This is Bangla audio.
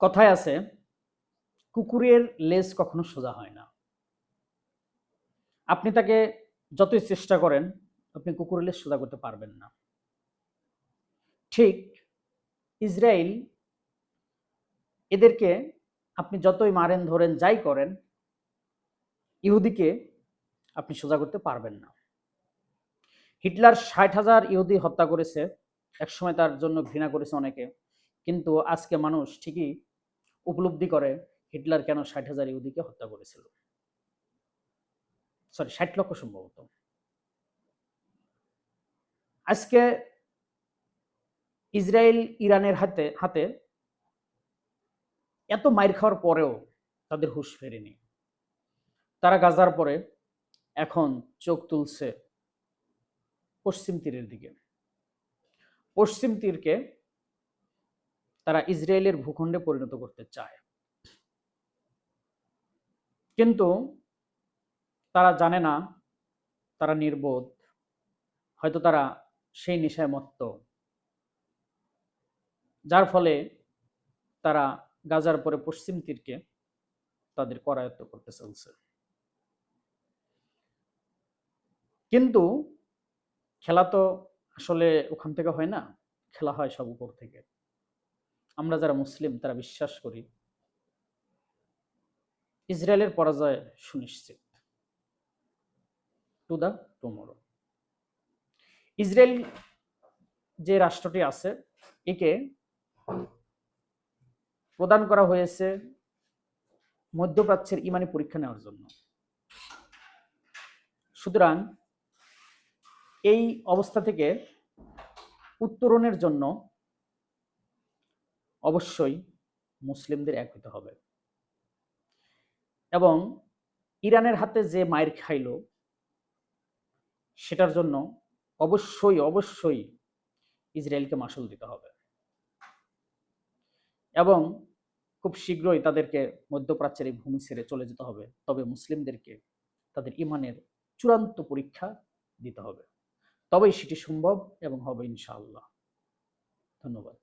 কথায় আছে, কুকুরের লেজ কখনো সোজা হয় না। আপনি তাকে যতই চেষ্টা করেন, আপনি কুকুরের লেজ সোজা করতে পারবেন না। ঠিক ইসরায়েল এদেরকে আপনি যতই মারেন, ধরেন, যাই করেন, ইহুদিকে আপনি সোজা করতে পারবেন না। হিটলার ষাট হাজার ইহুদি হত্যা করেছে, একসময় তার জন্য ঘৃণা করেছে অনেকে। কিন্তু আজকে মানুষ ঠিকই উপলব্ধি করে হিটলার কেন ষাট হাজার ইহুদিকে হত্যা করেছিল? সরি ষাট লক্ষ সম্ভবত। আজকে ইসরায়েল ইরানের হাতে হাতে এত মাইর খাওয়ার পরেও তাদের হুঁশ ফেরেনি। তারা গাজার পরে এখন চোখ তুলছে পশ্চিম তীরের দিকে। পশ্চিম তীরকে তারা ইসরায়েলের ভূখণ্ডে পরিণত করতে চায়। কিন্তু তারা জানে না, তারা নির্বোধ। হয়তো তারা সেই নেশায় মত্ত। যার ফলে তারা গাজার পরে পশ্চিম তীরকে তাদের করায়ত্ত করতে চলছে। কিন্তু খেলা তো আসলে ওখান থেকে হয় না, খেলা হয় সব উপর থেকে। আমরা যারা মুসলিম, তারা বিশ্বাস করি ইসরায়েলের পরাজয় সুনিশ্চিত। টু দ্য টুমোরো ইসরায়েল যে রাষ্ট্রটি আছে, একে প্রদান করা হয়েছে মধ্যপ্রাচ্যের ইমানি পরীক্ষা নেওয়ার জন্য। সুতরাং এই অবস্থা থেকে উত্তরণের জন্য অবশ্যই মুসলিমদের এক হতে হবে। এবং ইরানের হাতে যে মায়ের খাইল, সেটার জন্য অবশ্যই অবশ্যই ইসরায়েলকে মাসুল দিতে হবে। এবং খুব শীঘ্রই তাদেরকে মধ্যপ্রাচ্যের এই ভূমি ছেড়ে চলে যেতে হবে। তবে মুসলিমদেরকে তাদের ইমানের চূড়ান্ত পরীক্ষা দিতে হবে। তবেই সেটি সম্ভব এবং হবে ইনশাআল্লাহ। ধন্যবাদ।